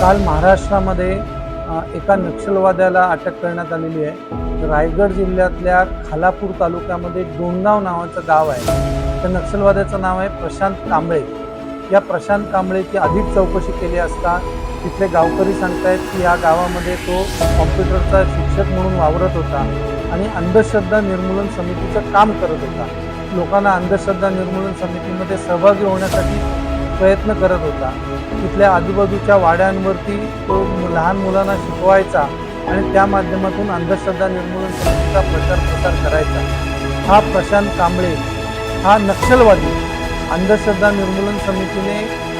काल महाराष्ट्रामध्ये एका नक्षलवाद्याला अटक करण्यात आलेली आहे. रायगड जिल्ह्यातल्या खालापूर तालुक्यामध्ये डोंगाव नावाचं गाव आहे. त्या नक्षलवाद्याचं नाव आहे प्रशांत कांबळे. या प्रशांत कांबळेची अधिक चौकशी केली असता तिथले गावकरी सांगतायत की या गावामध्ये तो कॉम्प्युटरचा शिक्षक म्हणून वावरत होता आणि अंधश्रद्धा निर्मूलन समितीचं काम करत होता. लोकांना अंधश्रद्धा निर्मूलन समितीमध्ये सहभागी होण्यासाठी प्रयत्न करत होता. तिथल्या आजूबाजूच्या वाड्यांवरती तो लहान मुलांना शिकवायचा आणि त्या माध्यमातून अंधश्रद्धा निर्मूलन समितीचा प्रचार प्रसार करायचा. हा प्रशांत कांबळे हा नक्षलवादी अंधश्रद्धा निर्मूलन समितीने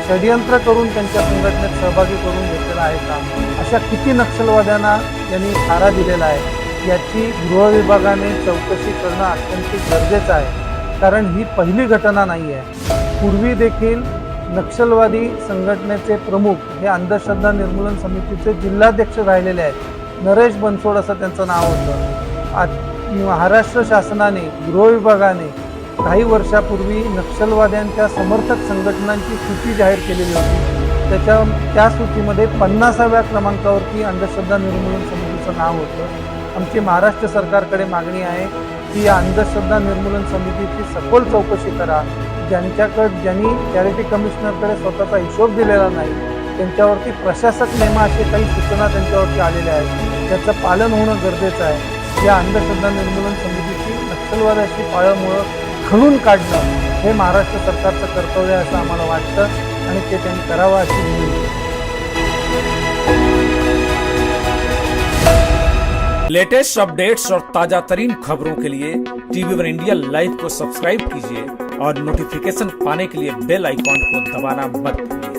षडयंत्र करून त्यांच्या संघटनेत सहभागी करून घेतलेला आहे का? अशा किती नक्षलवाद्यांना त्यांनी थारा दिलेला आहे? याची गृह विभागाने चौकशी करणं अत्यंत गरजेचं आहे. कारण ही पहिली घटना नाही आहे पूर्वी देखील नक्षलवादी संघटनेचे प्रमुख हे अंधश्रद्धा निर्मूलन समितीचे जिल्हाध्यक्ष राहिलेले आहेत. नरेश बनसोड असं त्यांचं नाव होतं. आज महाराष्ट्र शासनाने गृह विभागाने काही वर्षापूर्वी नक्षलवाद्यांच्या समर्थक संघटनांची सूची जाहीर केलेली होती. त्याच्या त्या सूचीमध्ये पन्नासाव्या क्रमांकावरती अंधश्रद्धा निर्मूलन समितीचं नाव होतं. आमची महाराष्ट्र सरकारकडे मागणी आहे की या अंधश्रद्धा निर्मूलन समितीची सखोल चौकशी करा. ज्यांच्याकडे ज्यांनी चॅरिटी कमिशनरकडे स्वतःचा हिशोब दिलेला नाही त्यांच्यावरती प्रशासक नेमा असे काही सूचना त्यांच्यावरती आलेल्या आहेत. त्याचं पालन होणं गरजेचं आहे. या अंधश्रद्धा निर्मूलन समितीची नक्षलवादाची पाळमुळं खणून काढणं हे महाराष्ट्र सरकारचं कर्तव्य आहे असं आम्हाला वाटतं आणि ते त्यांनी करावं अशी विनंती. लेटेस्ट अपडेट्स और ताजा तरीन खबरों के लिए टीवी वन इंडिया लाइव को सब्सक्राइब कीजिए। और नोटिफिकेशन पाने के लिए बेल आइकॉन को दबाना मत भूलिए।